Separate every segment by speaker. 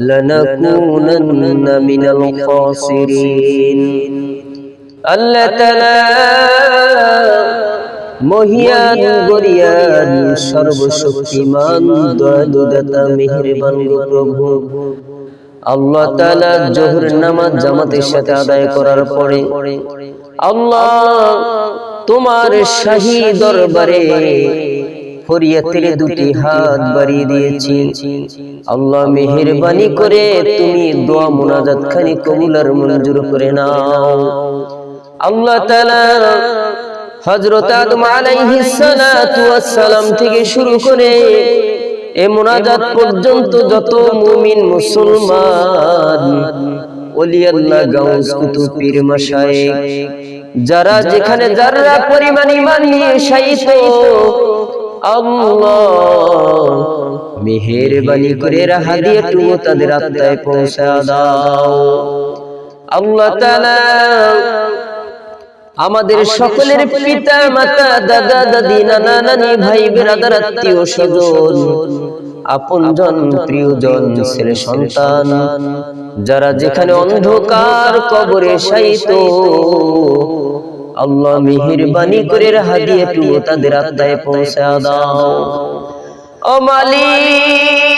Speaker 1: لنكونن من الخاسرين আল্লাহ তাআলা মহিয়ান গরিয়ান সর্বশক্তিমান দয়ালু দাতা মেহেরবান গো প্রভু আল্লাহ তাআলা জোহর নামাজ জামাতের সাথে আদায় করার পরে আল্লাহ তোমার শাহী দরবারে ফরিয়াতের দুটি হাত বাড়িয়ে দিয়েছি। আল্লাহ মেহেরবানি করে তুমি দোয়া মুনাজাত খানি কবুল আর মঞ্জুর করে নাও। আল্লাহ তাআলা হযরত আদম আলাইহিস সালাতু ওয়াস সালাম থেকে শুরু করে এ মুনাজাত পর্যন্ত যত মুমিন মুসলমান ওলি আল্লাহ গাউস কুতুব পীর মাশায়েখ যারা যেখানে যারা পরিমাণ ঈমান নিয়ে শায়িত আল্লাহ। মেহেরবানি করে হাদিয়াটুকু তাদের আত্মায় পৌঁছা দাও। আল্লাহ আমাদের সকলের পিতা মাতা দাদা, দাদি, নানা, নানি, ভাই, বেরাদার, আত্মীয় স্বজন, আপনজন, প্রিয়জন, ছেলে সন্তান, যারা যেখানে অন্ধকার কবরে শায়িত আল্লাহ মেহেরবানি করে হাদিয়াটুকু তাদের আত্মায় পৌঁছা দাও। ও মালিক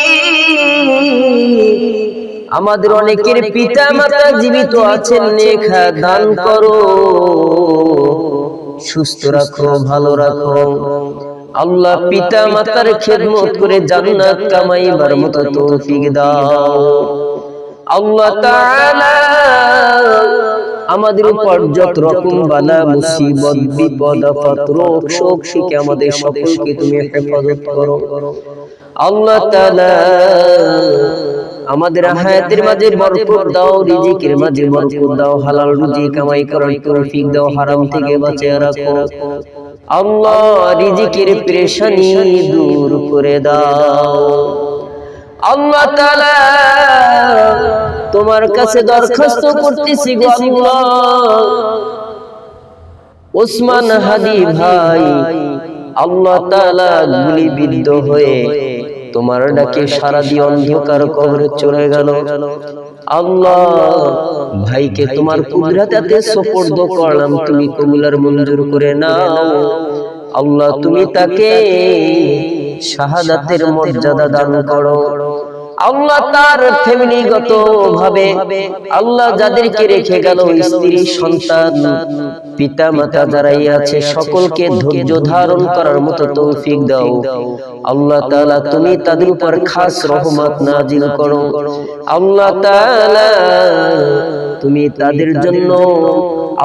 Speaker 1: আমাদের অনেকের পিতা মাতা জীবিত আছেন লেখা দান করো। সুস্থ রাখো ভালো রাখো। আল্লাহ পিতা মাতার খেদমত করে জান্নাত কামাইবার মতো তৌফিক দাও। আল্লাহ তাআলা আমাদের উপর যত রকম বালা মুসিবত বিপদ আপদ রোগ শোক থেকে আমাদের সকলকে তুমি হেফাজত করো। আল্লাহ তাআলা আমাদের হায়াতের মাঝে বরকত দাও রিজিকের মাঝে বরকত দাও হালাল রুজি কামাই করার তৌফিক দাও হারাম থেকে বাঁচিয়ে রাখো। আল্লাহ রিজিকের পেরেশানি দূর করে দাও। আল্লাহ তাআলা তোমার কাছে দরখাস্ত করতেছি ওসমান হাদি ভাই, আল্লাহ তাআলা গুলিবিদ্ধ হয়ে তোমার ডাকে সারা দিয়ে অন্ধকার কবরে চলে গেল। আল্লাহ ভাইকে তোমার কুদরাতে সুপর্দ করলাম, তুমি কবুলার মঞ্জুর করে নাও। আল্লাহ, তুমি তাকে শাহাদাতের মর্যাদা দান করো। আল্লাহ তার ফ্যামিলিগত ভাবে আল্লাহ যাদেরকে রেখে গেল স্ত্রী, সন্তান পিতা মাতা যারাই আছে, সকলকে ধৈর্য ধারণ করার মতো তৌফিক দাও। আল্লাহ তাআলা, তুমি তাদের উপর খাস রহমত নাজিল করো। আল্লাহ তাআলা, তুমি তাদের জন্য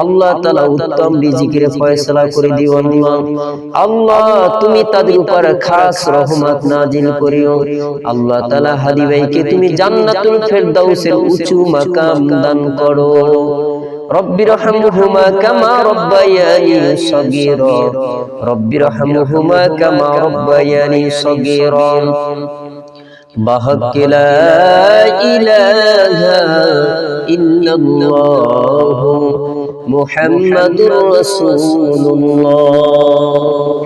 Speaker 1: আল্লাহ তাআলা উত্তম রিজিকের ফয়সালা করে দিও আল্লাহ আল্লাহ তুমি তাদের উপর খাস রহমত নাজিল করিও আল্লাহ তাআলা হাদি ভাইকে তুমি জান্নাতুল ফেরদাউসের উঁচু মাকাম দান করো رب ارحمهما كما ربياني صغيرا رب ارحمهما كما ربياني صغيرا بحق لا إله إلا الله محمد رسول الله.